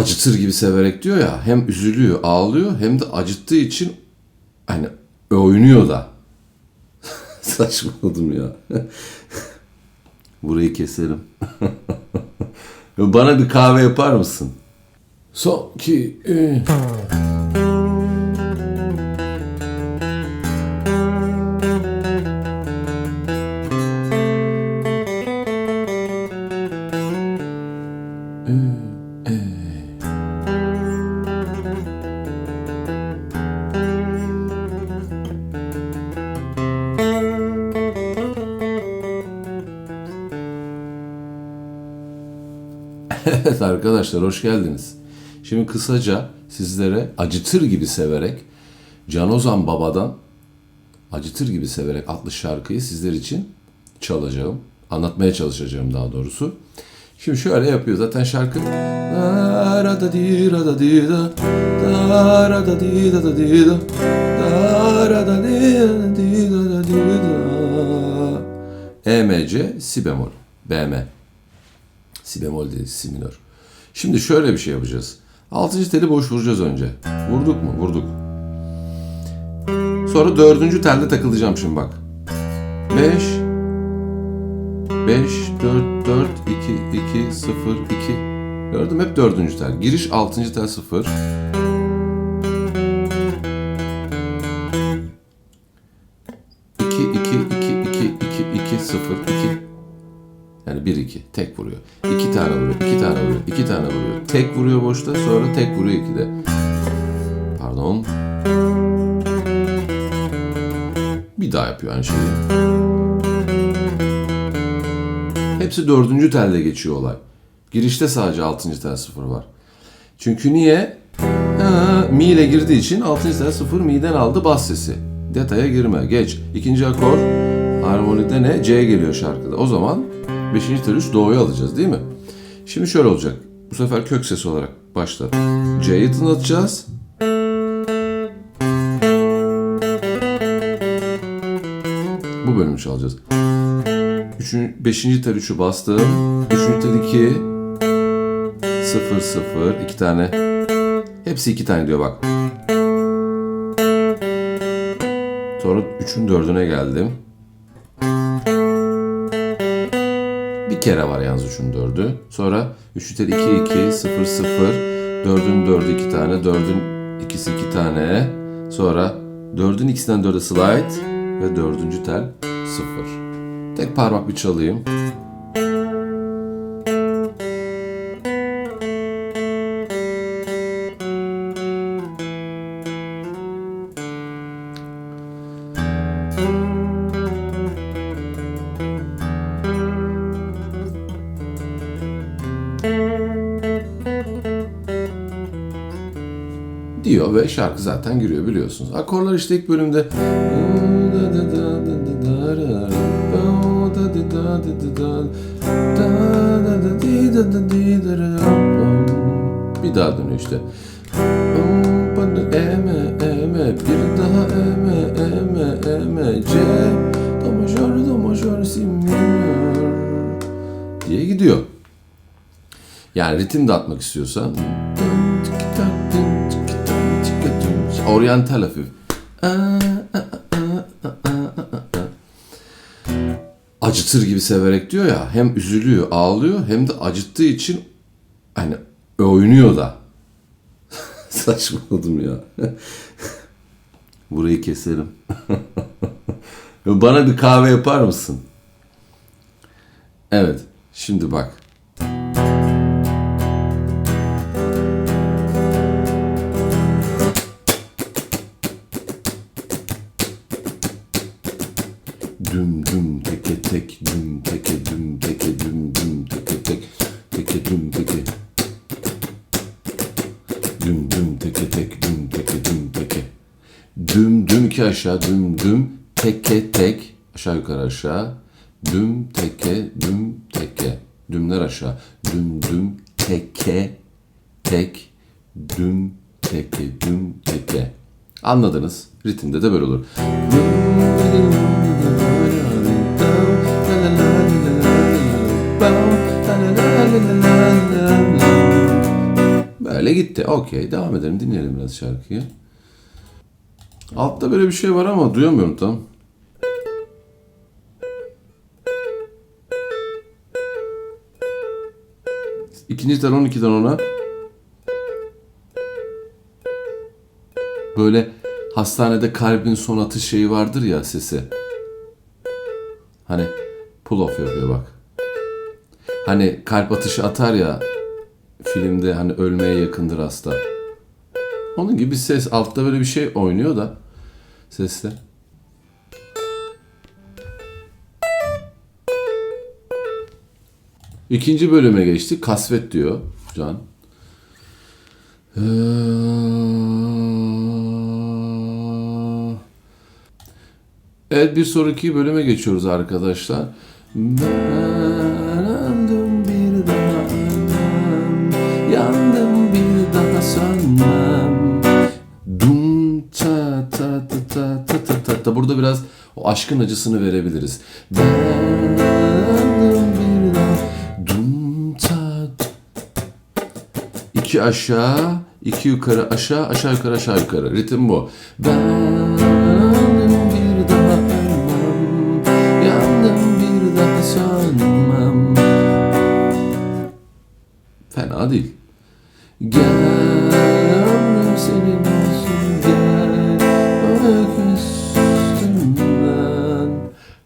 acıtır gibi severek diyor ya hem üzülüyor ağlıyor hem de acıttığı için hani oynuyor da. Saçmaladım ya. Burayı keselim. Bana bir kahve yapar mısın? Son, iki, üç. Evet arkadaşlar hoş geldiniz. Şimdi kısaca sizlere acıtır gibi severek Can Ozan Baba'dan Acıtır gibi severek adlı şarkıyı sizler için çalacağım. Anlatmaya çalışacağım daha doğrusu. Şimdi şöyle yapıyor zaten şarkı. E, M, C, si bemol. BM. Si bemol değil, si minör. Şimdi şöyle bir şey yapacağız. Altıncı teli boş vuracağız önce. Vurduk mu? Vurduk. Sonra dördüncü telde takılacağım şimdi bak. 5 5 4 4 2 2 0 2 Gördün mü? Hep dördüncü tel. Giriş altıncı tel 0. 2. Tek vuruyor. 2 tane vuruyor. 2 tane vuruyor. 2 tane vuruyor. Tek vuruyor boşta. Sonra tek vuruyor 2'de. Pardon. Bir daha yapıyor aynı şeyi. Hepsi dördüncü telde geçiyor olay. Girişte sadece altıncı tel sıfır var. Çünkü niye? Ha, mi ile girdiği için altıncı tel sıfır mi'den aldı bas sesi. Detaya girme. Geç. İkinci akor harmonide ne? C geliyor şarkıda. O zaman beşinci tel üç do'yu alacağız değil mi? Şimdi şöyle olacak. Bu sefer kök sesi olarak başla. C'yi tınlatacağız. Bu bölümü çalacağız. Üçün, beşinci tel 3'ü bastım. Üçüncü tel 2. 0 0 iki tane. Hepsi iki tane diyor bak. Sonra 3'ün dördüne geldim. Bir kere var yalnız 3'ün dördü. Sonra 3'ün tel 2 2 0 0 4'ün dördü iki tane. 4'ün ikisi iki tane. Sonra 4'ün ikisinden 4'e slide ve dördüncü tel 0. Tek parmak bir çalayım. Diyor ve şarkı zaten giriyor biliyorsunuz. Akorlar işte ilk bölümde bir daha dönüyor işte. Eme eme bir daha eme eme eme C do majör do majör si minör diye gidiyor. Yani ritim de atmak istiyorsan oryantal hafif. Acıtır gibi severek diyor ya hem üzülüyor ağlıyor hem de acıttığı için hani oynuyor da. Saçmaladım ya. Burayı keselim. Bana bir kahve yapar mısın? Evet. Şimdi bak. Düm düm teke tek düm teke düm teke düm düm teke tek teke düm teke. Düm düm teke tek düm teke düm teke. Düm düm iki aşağı düm düm teke tek. Aşağı yukarı aşağı. Düm teke düm teke. Dümler aşağı. Düm düm teke tek. Düm teke düm teke. Anladınız. Ritimde de böyle olur Böyle gitti. Okey. Devam edelim. Dinleyelim biraz şarkıyı. Altta böyle bir şey var ama duyamıyorum tam. İkinci telon, iki telona. Böyle hastanede kalbin son atış şeyi vardır ya sesi. Hani pull off yapıyor bak. Hani kalp atışı atar ya filmde hani ölmeye yakındır hasta. Onun gibi ses altta böyle bir şey oynuyor da sesle. İkinci bölüme geçtik. Kasvet diyor Can. Ee, Evet bir sonraki bölüme geçiyoruz arkadaşlar. Ben O aşkın acısını verebiliriz. İki aşağı, iki yukarı, aşağı, aşağı yukarı, aşağı yukarı. Ritim bu. Ben Fena değil. Gel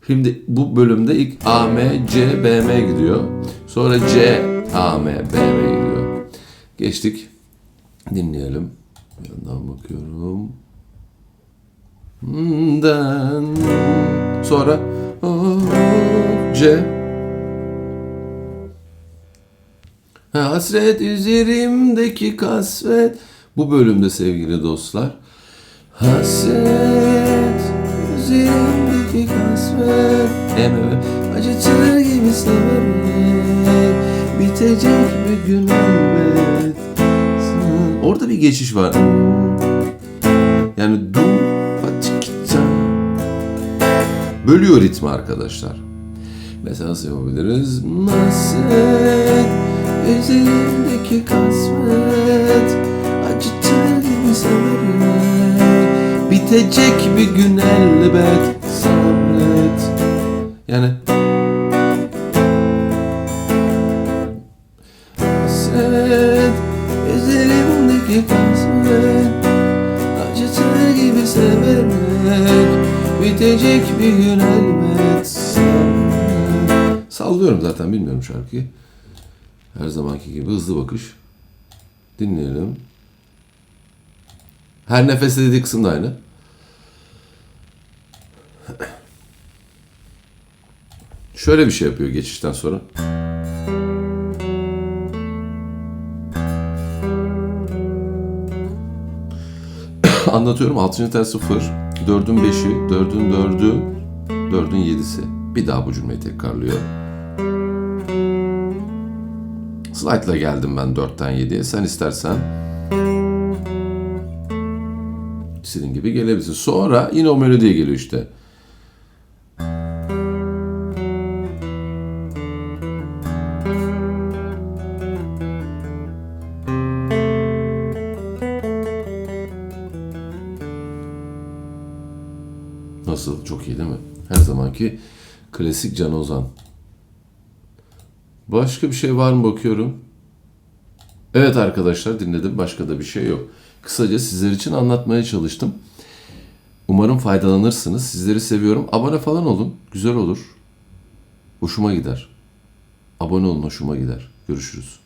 Şimdi bu bölümde ilk A, M, C, B, M gidiyor. Sonra C, A, M, B, M gidiyor. Geçtik. Dinleyelim. Bir yandan bakıyorum. Sonra oh, C. Ha, Hasret üzerimdeki kasvet. Bu bölümde sevgili dostlar. Hasret üzerimdeki Eme acıtır gibi severek. Bitecek bir gün elbet. Orada bir geçiş var. Yani patikita. Bölüyor ritmi arkadaşlar. Mesela nasıl yapabiliriz? Hasret üzerimdeki kasvet Acıtır gibi severek Bitecek bir gün elbet Yani Hasret üzerimdeki kasvet Acıtır gibi severek Bitecek bir gün elbet Sallıyorum zaten bilmiyorum şarkıyı. Her zamanki gibi hızlı bakış. Dinleyelim. Her nefeste dediği kısım da aynı. Şöyle bir şey yapıyor geçişten sonra. Anlatıyorum. 6. tel 0, 4'ün 5'i, 4'ün 4'ü, 4'ün 7'si. Bir daha bu cümleyi tekrarlıyor. Slide'la geldim ben 4'ten 7'ye. Sen istersen istediğin gibi gelebilirsin. Sonra yine o melodiye geliyor işte. Nasıl? Çok iyi değil mi? Her zamanki klasik Can Ozan. Başka bir şey var mı bakıyorum. Evet arkadaşlar dinledim. Başka da bir şey yok. Kısaca sizler için anlatmaya çalıştım. Umarım faydalanırsınız. Sizleri seviyorum. Abone falan olun. Güzel olur. Hoşuma gider. Abone olun hoşuma gider. Görüşürüz.